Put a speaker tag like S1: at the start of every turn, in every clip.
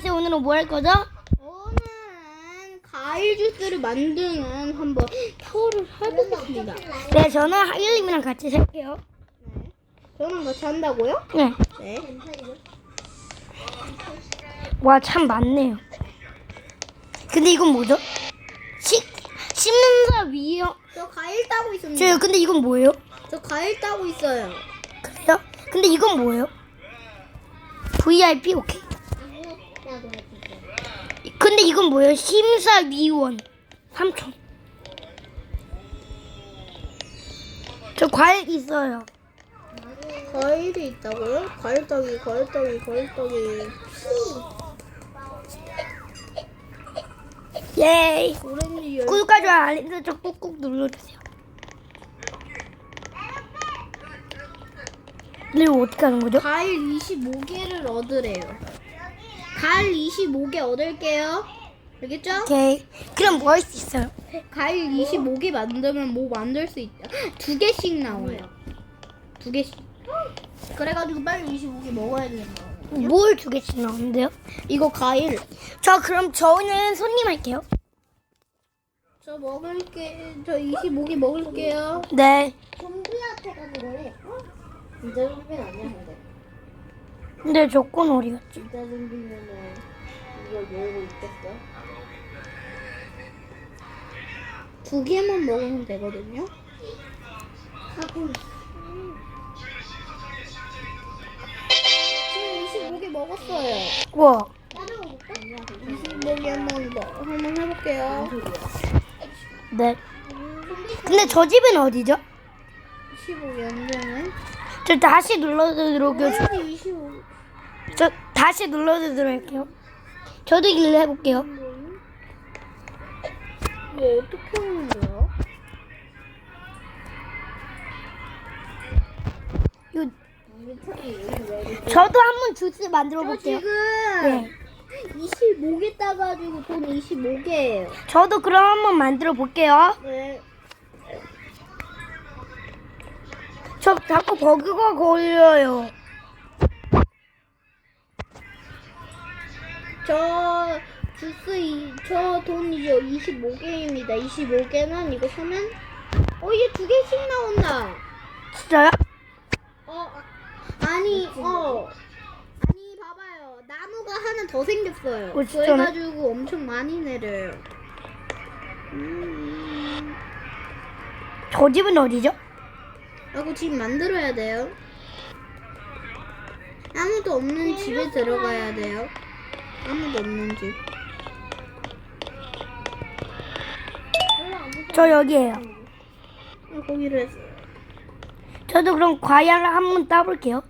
S1: 이제 오늘은 뭐 할 거죠?
S2: 오늘은 과일 주스를 만드는 한번 혀를 해보겠습니다.
S1: 네, 저는 하율님이랑 같이 살게요.
S2: 네. 저랑 같이 한다고요?
S1: 네.
S2: 네.
S1: 와, 참 많네요. 근데 이건 뭐죠? 식, 씹는다 위요.
S2: 저 과일 따고 있습니다.
S1: 저, 근데 이건 뭐예요?
S2: 저 과일 따고 있어요.
S1: 그래요? 근데 이건 뭐예요? VIP, 오케이. 근데 이건 뭐예요? 심사위원. 3천. 저 과일 있어요.
S2: 과일이 있다고요? 과일 따기, 과일 따기, 과일 따기.
S1: 예이.
S2: 오렌지 열.
S1: 구독과 좋아요 알림 설정 꾹꾹 눌러주세요. 이거 어떻게 하는 거죠?
S2: 과일 25개를 얻으래요. 과일 25개 얻을게요. 알겠죠?
S1: 오케이. 그럼 뭐 할 수 있어요?
S2: 과일 25개 만들면 뭐 만들 수 있다. 두 개씩 나와요. 두 개씩. 그래가지고 빨리 25개 먹어야 되는 거예요.
S1: 뭘 두 개씩 나오는데요?
S2: 이거 과일.
S1: 저 그럼 저는 손님 할게요.
S2: 저 먹을게. 저 25개 먹을게요.
S1: 네.
S2: 좀비한테 가는 거래. 진짜 좀비는 아니야, 근데.
S1: 근데 조건 어디 갔지?
S2: 진짜 좀비면은 이걸 모으고 있겠어? 두 개만 먹으면 되거든요. 하고 지금 25개 먹었어요.
S1: 와.
S2: 25개 한번 해볼게요.
S1: 네. 근데 저 집은 어디죠?
S2: 25개 안 되네.
S1: 저 다시 눌러드리도록 해줘.
S2: 왜 25?
S1: 저 다시 눌러드리도록 할게요. 저도 일을 해볼게요.
S2: 이거 어떻게 하는 거야?
S1: 요, 저도 한번 주스 만들어
S2: 저
S1: 볼게요.
S2: 지금
S1: 네.
S2: 25개 따가지고 돈 25개예요.
S1: 저도 그럼 한번 만들어 볼게요.
S2: 네.
S1: 저 자꾸 버그가 걸려요.
S2: 저 주스 저돈 이제 25개입니다. 25개는 이거 사면 어 이제 두 개씩 나온다.
S1: 진짜요?
S2: 어 아, 아니 어 아니 봐봐요 나무가 하나 더 생겼어요.
S1: 어, 진짜네?
S2: 그래가지고 엄청 많이 내려요. 음,
S1: 저 집은 어디죠?
S2: 하고 집 만들어야 돼요. 아무도 없는 집에 들어가야 돼요. 아무도 없는 집.
S1: 저 여기에요.
S2: 어, 거기로 했어요.
S1: 저도 그럼 과일을 한번 따볼게요.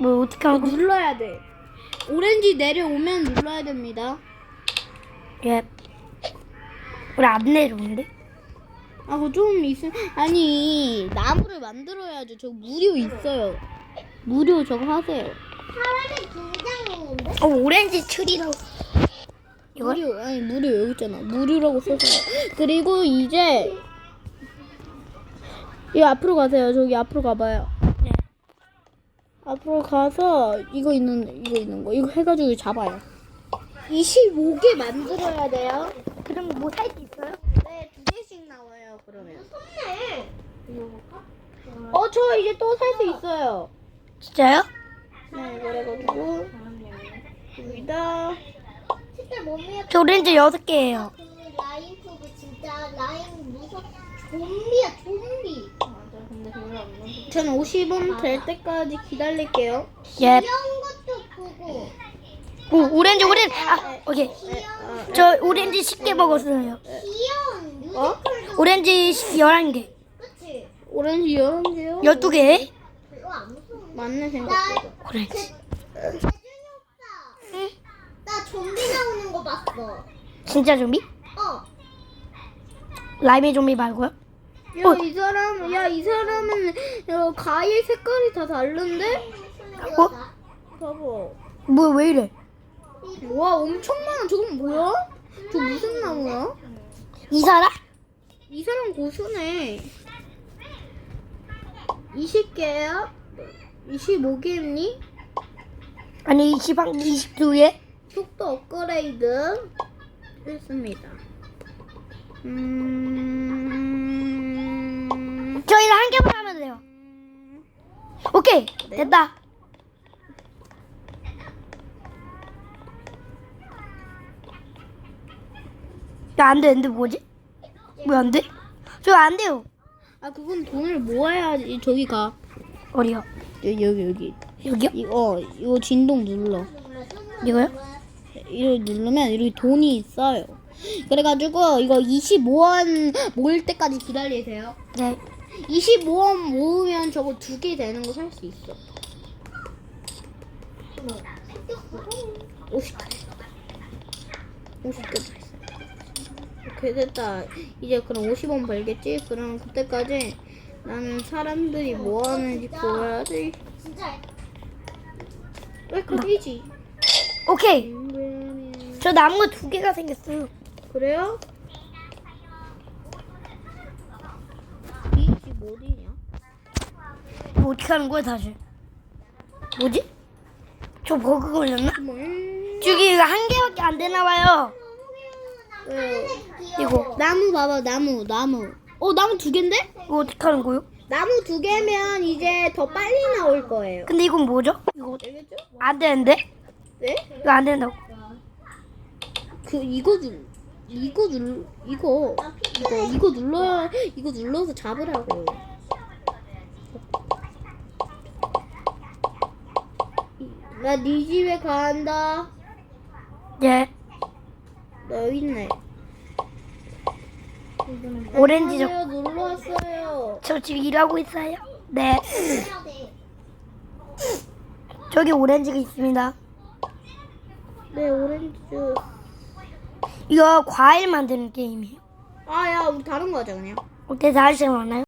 S1: 뭐 어떻게 하고?
S2: 눌러야 돼. 오렌지 내려오면 눌러야 됩니다.
S1: 예. 우리 안 내려오는데?
S2: 아, 그거 좀 있으. 아니 나무를 만들어야죠. 저 무료 있어요. 무료 저거 하세요.
S1: 어 오렌지 트리라고. 이거?
S2: 무료 아니 무료 여기 있잖아. 무료라고 써서. 그리고 이제 이 앞으로 가세요. 저기 앞으로 가봐요.
S1: 네.
S2: 앞으로 가서 이거 있는 이거 있는 거 이거 해가지고 잡아요. 25개 만들어야 돼요.
S1: 그럼 뭐살수 있어요?
S2: 네, 두 개씩 나와요. 그러면. 어, 저 이제 또 살 수 있어요.
S1: 진짜요?
S2: 네, 그래가지고 여기다
S3: 진짜 몸에
S1: 저 오렌지 여섯 개예요.
S3: 그 라인 푸드 진짜 라인 무섭 좀비야 좀비
S2: 전 50원 될 때까지 기다릴게요.
S1: 예.
S3: 귀여운 것도 보고
S1: 오 오렌지 오렌지. 아 오케이.
S2: 네, 아,
S1: 저 오렌지 10개 먹었어요.
S3: 귀여운
S2: 어?
S1: 오렌지 11개.
S3: 그치?
S2: 오렌지 11개요?
S1: 12개.
S2: 맞네 생각보다.
S1: 오렌지.
S3: 재준이 오빠 나 좀비 나오는 거 봤어
S1: 진짜 좀비?
S3: 어
S1: 라임의 좀비 말고요?
S2: 야, 이 사람, 야, 이 사람은 야, 과일 색깔이 다 다른데?
S1: 어?
S2: 봐봐.
S1: 뭐왜 이래?
S2: 와, 엄청 많아. 저건 뭐야? 저 무슨 나무야?
S1: 이 사람?
S2: 이 사람 고수네. 20개야? 25개니?
S1: 아니 20한 22에
S2: 속도 업그레이드 했습니다. 음...
S1: 저희는 한 개만 하면 돼요. 오케이 됐다. 야안 되는데 뭐지? 왜 안 돼? 저 안 돼요.
S2: 아 그건 돈을 모아야지 저기 가.
S1: 어디요?
S2: 여기 여기 여기.
S1: 여기요?
S2: 이거 이거 진동 눌러.
S1: 이거요?
S2: 이걸 누르면 이렇게 돈이 있어요. 그래가지고 이거 25원 모일 때까지 기다리세요.
S1: 네.
S2: 25원 모으면 저거 두 개 되는 거 살 수 있어. 50개. 50개 됐어. 이렇게 됐다. 이제 그럼 50원 벌겠지? 그럼 그때까지 나는 사람들이 뭐 하는지 보여야지.
S3: 진짜
S2: 왜 그러지?
S1: 오케이. 저 나무가 두 개가 생겼어요.
S2: 그래요? 이 집 어디냐?
S1: 뭐 어떻게 하는 거야 다시? 뭐지? 저 버그 걸렸나?
S2: 뭐, 음,
S1: 저기 이거 한 개밖에 안 되나 봐요.
S2: 네.
S1: 이거
S2: 나무 봐봐 나무 나무 어 나무 두 개인데?
S1: 이거 어떻게 하는 거요?
S2: 나무 두 개면 이제 더 빨리 나올 거예요
S1: 근데 이건 뭐죠? 이거
S2: 알겠죠?
S1: 안 되는데?
S2: 네?
S1: 이거 안 된다고.
S2: 그 이거 눌 이거 눌 이거 이거 이거 눌러야 이거 눌러서 잡으라고 나 네 집에 간다
S1: 예.
S2: 나 여기 있네
S1: 오렌지죠.
S2: 안녕하세요. 놀러 왔어요
S1: 저 지금 일하고 있어요. 네. 저기 오렌지가 있습니다.
S2: 네 오렌지 주스
S1: 이거 과일 만드는 게임이에요.
S2: 아야 우리 다른 거 하자 그냥
S1: 어때 다시 많아요?